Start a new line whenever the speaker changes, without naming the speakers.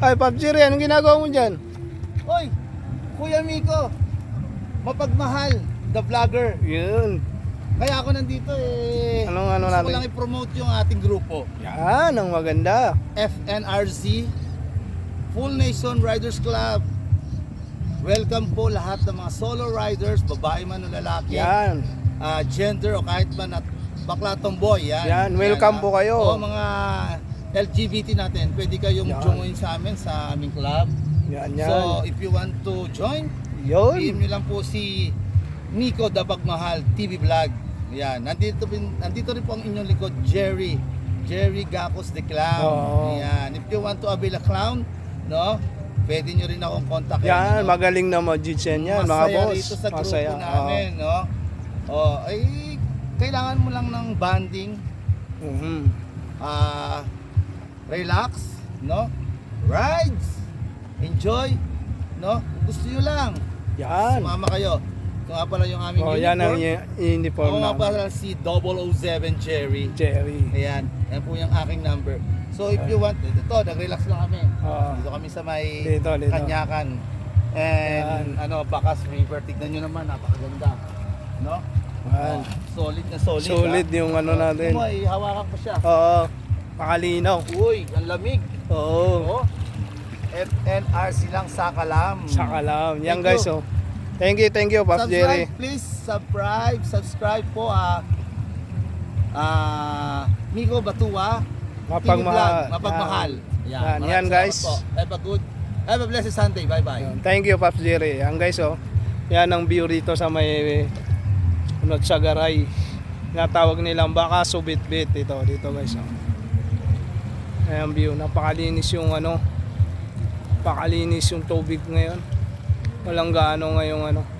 Ay, Jerry, anong ginagawa mo dyan?
Hoy, Kuya Miko, mapagmahal, the vlogger.
Yun.
Kaya ako nandito eh.
Anong ano
gusto ko
natin?
lang i-promote yung ating grupo.
Yan, ang maganda.
FNRC, Full Nation Riders Club. Welcome po lahat ng mga solo riders, babae man o lalaki,
Yan.
ah, gender o kahit man at bakla tomboy. Yan,
Yan, welcome
ah.
po kayo.
O mga LGBT natin, pwede kayong
Yan.
join sa amin sa aming club.
Yan, yan.
So, if you want to join,
Yun.
PM nyo lang po si Nico Dabagmahal TV Vlog. Yan, nandito, rin- nandito rin po ang inyong likod, Jerry. Jerry Gacos the Clown.
Oo.
Yan, if you want to avail a clown, no? Pwede nyo rin akong kontakin.
Yan,
no?
magaling na magician yan, mga
Masaya
boss.
rito sa grupo namin, no? Oh, ay kailangan mo lang ng banding,
Oo. Mhm.
ah relax, no? Rides, enjoy, no? Gusto nyo lang,
Yan.
sumama kayo. Ito nga pala yung aming
Oh,
uniform.
yan ang uniform
Ako nga pala si 007 Cherry.
Jerry.
Ayan, yan po yung aking number. So if you want, ito, nag-relax lang kami.
Oo.
Dito kami sa may
Dito, dito.
Kanyakan. And ano, Bakas River. Tignan nyo naman, napakaganda. No?
Yan.
Oh, solid na solid.
Solid
ah.
yung ano
Oh,
natin.
mo, hawakan ko siya.
Oo. Pakalinaw.
Uy, ang lamig.
Oo.
Oh. FNRC lang sa Kalam.
Saka lang. Yan
Thank
guys,
you.
oh. Thank you, thank you, Pops Jerry.
Please. Subscribe. Subscribe po ah. Ah, Miko Batua.
Mapagmahal.
Mapagmahal.
Yan, yan,
salamat
guys.
po. Have a good, have a blessed Sunday. Bye-bye.
Yan. Thank you, Pops Jerry. Yan guys, oh. Yan ang view rito sa may ano, Sagaray. Natawag nilang baka subit-bit ito dito guys. Oh. Ayan view. Napakalinis yung ano. Napakalinis yung tubig ngayon. Walang gaano ngayong ano.